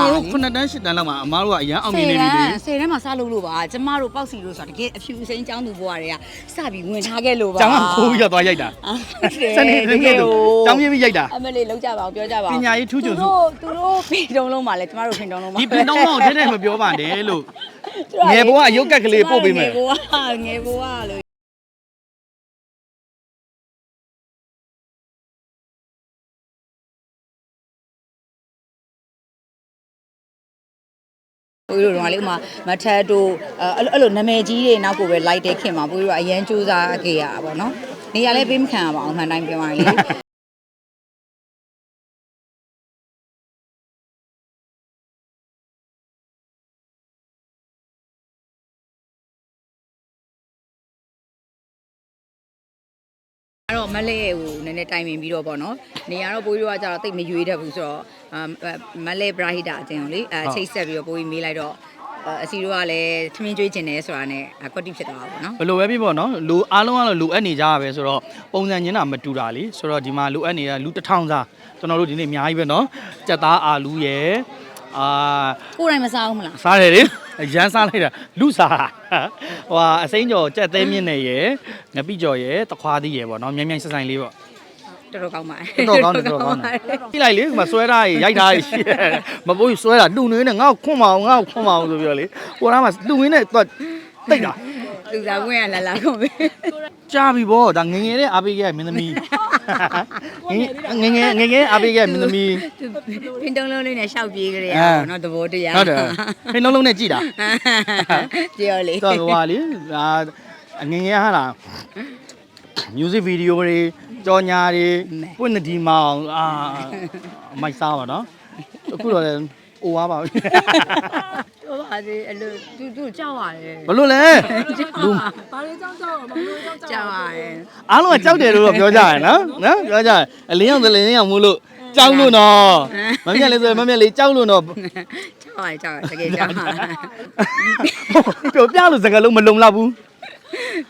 တော်တို့9တန်း10တန်းလောက်မှာအမားတို့ကအရန်အောင်မြင်နေပြီလေဆယ်တန်းမှာစလုပ်လို့ပါကျမတို့ပေါက်စီလို့ဆိုတာတကယ်အဖြူအစိမ်းចောင်းသူဘွားတွေကစပြီးဝင်ထားခဲ့လို့ပါကျောင်းကခိုးပြီးတော့သွားရိုက်တာစနေတကယ်ကိုကျောင်းပြပြီးရိုက်တာအမလေးလောက်ကြပါအောင်ပြောကြပါပအောင်ညာရေးထူးချွန်စုသူတို့သူတို့ဖေတုံးလုံးမှာလဲကျမတို့ဖေတုံးလုံးမှာဒီပင်တော့မောင်တဲ့တဲ့မပြောပါနဲ့လို့ငယ်ဘဝအယုတ်ကက်ကလေးပို့ပေးမယ်ငယ်ဘဝငယ်ဘဝ လို့ဘိုးတို့တော့လေဥမာမထက်တို့အဲ့လိုအဲ့လိုနာမည်ကြီးတွေနောက်ကိုပဲလိုက်တဲ့ခင်မှာဘိုးတို့ကအရန်စူးစမ်းခဲ့ရတာပေါ့နော်နေရာလည်းပေးမခံရပါဘူးမှန်တိုင်းပြောရရင် အဲ့တော့မလေးဟိုနည်းနည်းတိုင်ပင်ပြီးတော့ပေါ့နော်နေရာတော့ဘိုးတို့ကကြတော့တိတ်မရွေးတတ်ဘူးဆိုတော့မလေးဘရာဟိတာအတင်းကိုလေအဲချိတ်ဆက်ပြီးတော့ဘိုးကြီးမေးလိုက်တော့အစီတို့ကလည်းထမင်းကျွေးကျင်တယ်ဆိုတာနဲ့ကွက်တိဖြစ်သွားတာပေါ့နော်ဘယ်လိုပဲဖြစ်ပေါ့နော်လူအားလုံးကတော့လိုအပ်နေကြရပဲဆိုတော့ပုံစံချင်းတာမတူတာလေဆိုတော့ဒီမှာလိုအပ်နေတာလူတစ်ထောင်စားကျွန်တော်တို့ဒီနေ့အများကြီးပဲနော်ကြက်သားအာလူရယ်အာကိုယ်တိုင်မစားဘူးမလားစားတယ်လေ ရမ်းစားလိုက်တာလူစားတာဟိုဟာအစိမ်းကြော်ကြက်သေးမြင့်နေရယ်ငပိကြော်ရယ်တခွားသီးရယ်ပေါ့နော်မြန်မြန်ဆက်ဆိုင်လေးပေါ့တော်တော်ကောင်းပါတော်တော်ကောင်းတယ်တော်တော်ကောင်းတယ်ကြည့်လိုက်လေဒီမှာဆွဲထားရရိုက်ထားရရှိတယ်မပိုးဆွဲတာလူနေနဲ့ငါ့ကိုခွန့်မအောင်ငါ့ကိုခွန့်မအောင်ဆိုပြီးတော့လေဟိုနားမှာလူရင်းနဲ့တော့တိတ် တာသူစားဝင်ရလာလာကုန်ပြီကြားပြီဗောဒါငငယ်တဲ့အားပေးခဲ့မင်းသမီးငငယ်ငငယ်အားပေးခဲ့မင်းသမီးသူဖင်တုံးလုံးလေးနဲ့ရှောက်ပြေးကြရအဲအောင်နော်သဘောတရားဟုတ်တယ်ဖိနှလုံးလုံးနဲ့ကြည်တာပြောလေတော့ဟိုဟာလေဒါငငယ်ဟာလား music video တွေကြော်ညာတွေပွင့်နေဒီမောင်အာမိုက်စားပါနော်အခုတော့လည်း အိုသွားပါပြီပြောပါသေးအလို့သူသူကြောက်ရတယ်ဘလို့လဲလူဘာလို့ကြောက်ကြောက်ဘာလို့ကြောက်ကြောက်ကြောက်ရတယ်အားလုံးကကြောက်တယ်လို့တော့ပြောကြရနော်နော်ပြောကြရအလင်းအောင်သလင်းအောင်မို့လို့ကြောက်လို့နော်မမြက်လေးဆိုမမြက်လေးကြောက်လို့နော်ကြောက်ရကြောက်ရတကယ်ကြောက်ရပြောပြလို့စကားလုံးမလုံလောက်ဘူး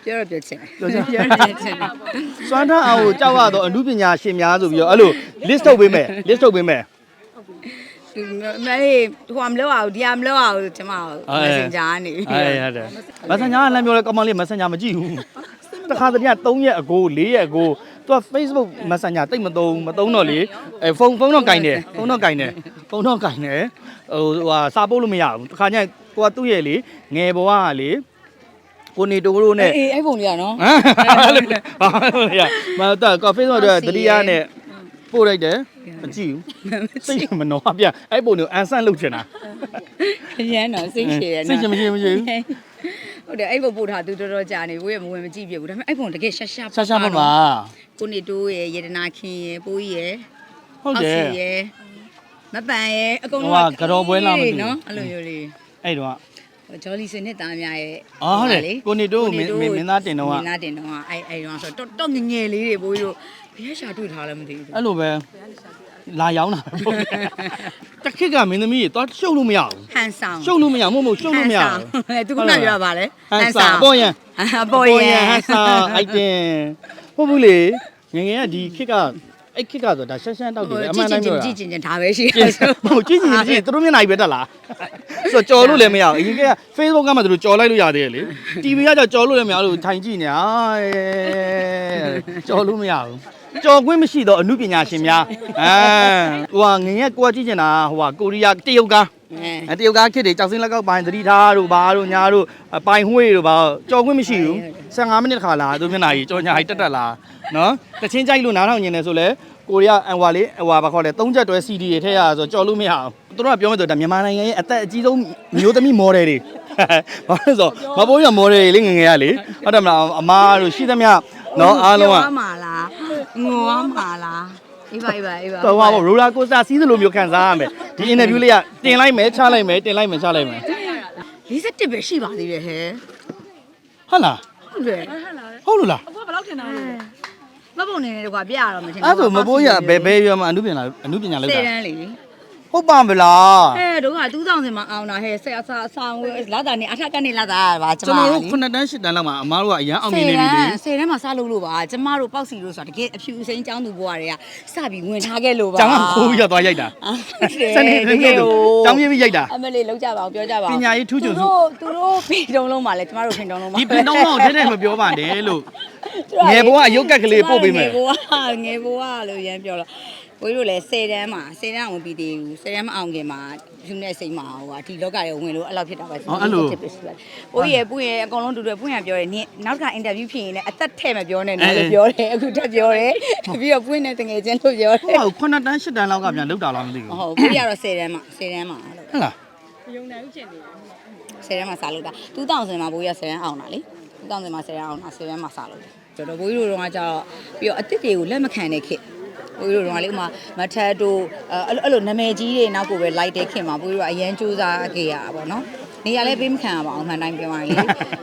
ပြောတော့ပြောချင်ပြောချင်ပြောနေချင်စွမ်းထားအောင်ကိုကြောက်ရတော့အမှုပညာရှင်များဆိုပြီးတော့အဲ့လို list ထုတ်ပေးမယ် list ထုတ်ပေးမယ် သူမလေးဟိုမလို့အောင်ဒီမလို့အောင်ကျမ messenger ကနေအေးဟုတ်တယ်မဆန်ညာကလမ်းပြောလဲကောင်းမလေးမဆန်ညာမကြည့်ဘူးတခါတည်းက3ရက်အကို4ရက်အကိုသူက Facebook Messenger တိတ်မသုံးမသုံးတော့လေအဲဖုန်းဖုန်းတော့ကင်တယ်ဖုန်းတော့ကင်တယ်ဖုန်းတော့ကင်တယ်ဟိုဟိုဟာစာပို့လို့မရဘူးတခါကျရင်ကိုကသူ့ရဲ့လေငယ်ဘဝကလေကိုနေတိုးတို့နဲ့အေးအဲ့ပုံလေးကနော်ဟမ်အဲ့လိုလေဘာလို့လဲမတော့က Facebook တော့တတိယနဲ့ ပို့လိုက်တယ်မကြည့်ဘူးစိတ်မနှောပြအဲ့ပုံကိုအန်ဆန့်လုပ်ချင်တာရမ်းတော့စိတ်ရှည်ရနော်စိတ်ရှည်မရှိမရှိဘူးဟုတ်တယ်အဲ့ပုံပို့ထားသူတော်တော်ကြာနေဘိုးရမဝင်မကြည့်ပြဘူးဒါပေမဲ့အဲ့ပုံတကယ်ရှာရှာရှာရှာပါပါကိုနေတိုးရယ်ယေဒနာခင်ရယ်ပိုးကြီးရယ်ဟုတ်တယ်အောက်စီရယ်မပန်ရယ်အကုန်ဟိုကကတော့ပွဲလားမသိဘူးနော်အဲ့လိုမျိုးလေးအဲ့တော့ဂျော်လီစင်နဲ့တားများရဲ့အော်ဟုတ်တယ်ကိုနေတိုးကိုမင်းမင်းမင်းသားတင်တော့ကမင်းသားတင်တော့ကအဲ့အဲ့တော့ဆိုတော့တော်တော်ငယ်ငယ်လေးတွေဘိုးကြီးတို့ ဘယ်ရှာတွေ့ထားလဲမသိဘူးအဲ့လိုပဲလာရောင်းတာပဲပေါ့တစ်ခက်ကမင်းသမီးကြီးတော့ရှုပ်လို့မရဘူးဟန်ဆောင်ရှုပ်လို့မရမို့မို့ရှုပ်လို့မရဘူးအဲ့သူကလည်းပြောပါလေဟန်ဆာပေါ်ရန်အပေါ်ရန်ဟန်ဆာအိုက်တင်ဟုတ်ဘူးလေငယ်ငယ်ကဒီခက်ကအဲ့ခက်ကဆိုဒါရှမ်းရှမ်းတောက်တယ်အမှန်တိုင်းပြောတာကြည့်ကြည့်ကြည့်ဒါပဲရှိကြည့်ဟုတ်ကြည့်ကြည့်ကြည့်သူတို့မျက်နှာကြီးပဲတက်လာဆိုတော့ကြော်လို့လည်းမရဘူးအရင်က Facebook ကမှသူတို့ကြော်လိုက်လို့ရသေးတယ်လေ TV ကကြော်ကြော်လို့လည်းမရဘူးထိုင်ကြည့်နေအာကြော်လို့မရဘူး ကြော်ခွင့်မရှိတော့အမှုပညာရှင်များအဲဟိုကငငယ်ကိုကကြည့်ချင်တာဟိုကကိုရီးယားတရုတ်ကားအဲတရုတ်ကားခစ်တွေကြောက်စင်းလက်ကောက်ပိုင်းသတိထားတို့ဘာတို့ညာတို့ပိုင်ဝှေ့တို့ဘာကြော်ခွင့်မရှိဘူး15မိနစ်ခါလာသူမျက်နှာကြီးကြော်ညာကြီးတက်တက်လာနော်တချင်းကြိုက်လို့နားထောင်နေတယ်ဆိုလဲကိုရီးယားအန်ဝါလေးအဝါဘာခေါ်လဲ၃ချက်တွဲ CD တွေထည့်ရဆိုကြော်လို့မရအောင်သူတို့ကပြောမယ်ဆိုဒါမြန်မာနိုင်ငံရဲ့အသက်အကြီးဆုံးမျိုးသမီးမော်ဒယ်တွေဘာလို့ဆိုမပိုးရမော်ဒယ်တွေလေးငငယ်ရလေဟုတ်တယ်မလားအမားတို့ရှိသမျှနော်အားလုံးက ငိုမှာလားငိုမှာလားအေးပါအေးပါအေးပါတော့ဟာရိုလာကိုစတာစီးသလိုမျိုးခံစားရမယ်ဒီအင်တာဗျူးလေးကတင်လိုက်မယ်ချလိုက်မယ်တင်လိုက်မယ်ချလိုက်မယ်47ပဲရှိပါသေးတယ်ဟဲ့ဟုတ်လားဟုတ်တယ်ဟုတ်လို့လားအဖေကဘယ်လောက်ထင်တာလဲမပုံနေတယ်ကွာပြရတော့မထင်အဲ့ဆိုမပိုးရဘယ်ဘယ်ပြောမှအမှုပညာအမှုပညာလောက်စေတာတန်းလေ ဟုတ်ပါမလားအဲတို့က2000မှာအောင်တာဟဲ့ဆက်အစားအဆောင်လာတာနေအထက်ကနေလာတာပါကျကျွန်မတော်တို့9တန်း10တန်းလောက်မှာအမားတို့ကအရန်အောင်မြင်နေပြီလေဆယ်တန်းမှာစလုပ်လို့ပါကျမတို့ပေါက်စီလို့ဆိုတာတကယ်အဖြူစိမ်းចောင်းသူဘွားတွေကစပြီးဝင်ထားခဲ့လို့ပါကျောင်းကခိုးပြီးတော့သွားရိုက်တာစနေတကယ်ကိုကျောင်းပြပြီးရိုက်တာအမလေးလောက်ကြပါအောင်ပြောကြပါအောင်ပညာရေးထူးချွန်စုသူတို့သူတို့ဖိတုံးလုံးပါလေကျမတို့ဖိတုံးလုံးပါဒီပင်တော့တော့တဲ့တဲ့မပြောပါနဲ့လို့ငယ်ဘဝအယုတ်ကက်ကလေးပို့ပေးမယ်ငယ်ဘဝငယ်ဘဝလို့ရမ်းပြောတော့ ဘိုးတို့လည်း10တန်းမှာ10တန်းအောင်ပြီးသေးဘူး10တန်းမအောင်ခင်မှာယူနေစိတ်မှာဟိုဟာဒီလောကတွေဝင်လို့အဲ့လောက်ဖြစ်တာပါဘိုးရဲ့ဘိုးရဲ့အကုန်လုံးတူတူဘိုးရပြောတယ်နင်နောက်တစ်ခါအင်တာဗျူးဖြစ်ရင်လည်းအသက်ထဲ့မပြောနဲ့နော်လို့ပြောတယ်အခုတက်ပြောတယ်ပြီးတော့ဘိုးနဲ့တငယ်ချင်းလို့ပြောတယ်ဟို9တန်း10တန်းလောက်ကပြန်လောက်တာလားမသိဘူးဟုတ်ဘိုးရတော့10တန်းမှာ10တန်းမှာလို့ဟုတ်လား10တန်းမှာစားလို့တာ2000မှာဘိုးရ10တန်းအောင်တာလေ2000မှာ10တန်းအောင်တာ10တန်းမှာစားလို့ကျွန်တော်ဘိုးတို့တော့ကကြတော့ပြီးတော့အစ်စ်တွေကိုလက်မခံတဲ့ခေတ် ဘိုးတို့တော့လေဥမာမထက်တို့အဲ့လိုအဲ့လိုနာမည်ကြီးတွေနောက်ကိုပဲလိုက်တဲ့ခင်မှာဘိုးတို့ကအရန်စူးစမ်းခဲ့ရတာပေါ့နော်နေရာလည်းပေးမခံရပါအောင်မှန်တိုင်းပြောရရင်လေ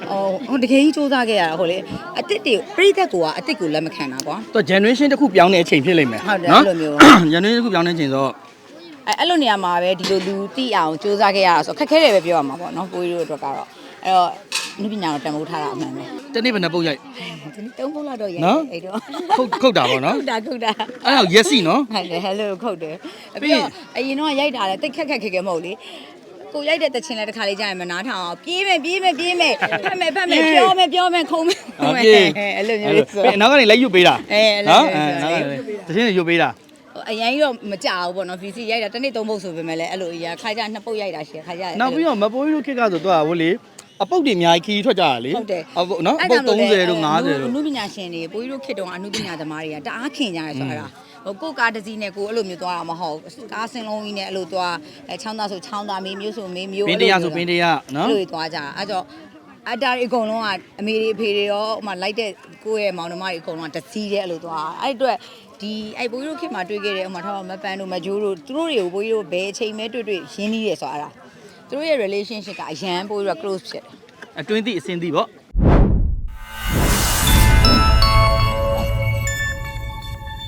ဟိုဟိုတကယ်ကြီးစူးစမ်းခဲ့ရတာဟိုလေအစ်စ်တွေပြိသက်ကအစ်စ်ကိုလက်မခံတာကွာတော့ generation တစ်ခုပြောင်းတဲ့အချိန်ဖြစ်လိမ့်မယ်ဟုတ်တယ်အဲ့လိုမျိုး generation တစ်ခုပြောင်းတဲ့အချိန်ဆိုတော့အဲအဲ့လိုနေရာမှာပဲဒီလိုလူတိအောင်စူးစမ်းခဲ့ရတာဆိုခက်ခဲတယ်ပဲပြောရမှာပေါ့နော်ဘိုးတို့အတွက်ကတော့အဲ့တော့ နုပညာကိုတန်ဖိုးထားတာအမှန်ပဲတနေ့ဘယ်နှပုတ်ရိုက်ဒီနေ့သုံးခုလောက်တော့ရနော် အဲ့တော့ခုတ်ခုတ်တာပေါ့နော်ခုတ်တာခုတ်တာအဲ့တော့ yes နော်ဟဲ့လေဟဲ့လို့ခုတ်တယ်အပြီး ပြီးတော့အရင်တော့ရိုက်တာလေတိတ်ခက်ခက်ခဲခဲမဟုတ်လေကိုရိုက်တဲ့တချင်လဲတစ်ခါလေးကြာရင်မနာထောင်အောင်ပြေးမယ်ပြေးမယ်ပြေးမယ်ဖတ်မယ်ဖတ်မယ်ပြောမယ်ပြောမယ်ခုံမယ်ခုံမယ်အဲ့လိုမျိုးလေးဆို အဲ့နောက်ကနေလိုက်ရွတ်ပေးတာအဲအဲ့လိုနော်မျိုးအဲဆို နောက်ကနေတချင်းရွတ်ပေးတာအရင်ကြီးတော့မကြဘူးပေါ့နော် VC ရိုက်တာတစ်နေ့သုံးပုတ်ဆိုပေမဲ့လည်းအဲ့လိုအရာခါကြနှစ်ပုတ်ရိုက်တာရှိခါကြနောက်ပြီးတော့မပိုးတို့ခက်ကဆိုတော့ဟိုလေ အပုတ်တွေအများကြီးခီးထွက်ကြတာလေဟုတ်တယ်အပုတ်နော်အပုတ်30တို့50တို့အနုပညာရှင်တွေပိုးကြီးတို့ခေတ္တကအနုပညာသမားတွေကတအားခင်ကြရဲဆိုအဲ့ဒါဟိုကိုကားတစ်စီးနဲ့ကိုအဲ့လိုမျိုးသွားတာမဟုတ်ကားစင်လုံးကြီးနဲ့အဲ့လိုသွားအဲချောင်းသားဆိုချောင်းသားမေးမျိုးဆိုမေးမျိုးပင်းတရားဆိုပင်းတရားနော်အဲ့လိုသွားကြအဲ့တော့အတားတွေအကုန်လုံးကအမေတွေအဖေတွေရောဟိုမှာလိုက်တဲ့ကိုယ့်ရဲ့မောင်နှမတွေအကုန်လုံးကတစည်းတဲ့အဲ့လိုသွားအဲ့အတွက်ဒီအဲ့ဘိုးကြီးတို့ခေတ်မှာတွေ့ခဲ့တဲ့ဟိုမှာထားမပန်းတို့မဂျိုးတို့သူတို့တွေကိုဘိုးကြီးတို့ဘယ်အချိန်မဲတွေ့တွေ့ရင်းနှီးတယ်ဆိုအဲ့ဒါ သူတို့ရဲ့ relationship ကအရန်ဘိုးကြီးတို့က close ဖြစ်တယ်အတွင်းသည့်အစင်းသည့်ပေါ့